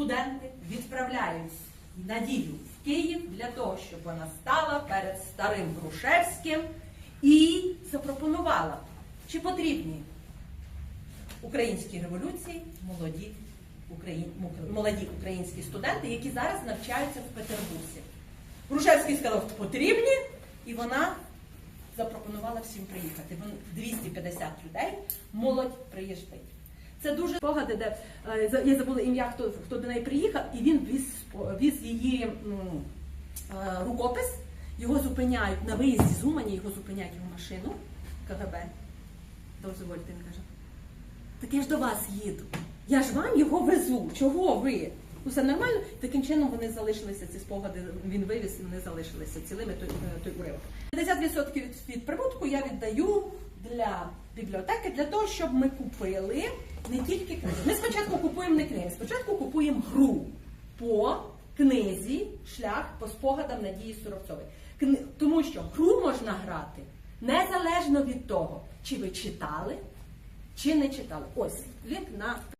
студенти відправляють Надію в Київ для того, щоб вона стала перед старим Грушевським і запропонувала, чи потрібні українській революції молоді, україн... молоді українські студенти, які зараз навчаються в Петербурзі. Грушевський сказав, потрібні, і вона запропонувала всім приїхати. 250 людей, молодь приїжджає. Це дуже спогади, де е, я забула ім'я, хто, хто до неї приїхав, і він віз, віз її е, рукопис. Його зупиняють на виїзді з Умані, його зупиняють його машину КГБ. Дозвольте, він каже. Так я ж до вас їду. Я ж вам його везу. Чого ви? Все нормально. Таким чином вони залишилися, ці спогади він вивіз, і вони залишилися цілими той, е, той уривок. 50% від, від прибутку я віддаю для бібліотеки, для того, щоб ми купили не тільки книги. Ми спочатку купуємо не книги, спочатку купуємо гру по книзі Шлях по спогадам Надії Суровцової. Тому що гру можна грати незалежно від того, чи ви читали, чи не читали. Ось лік на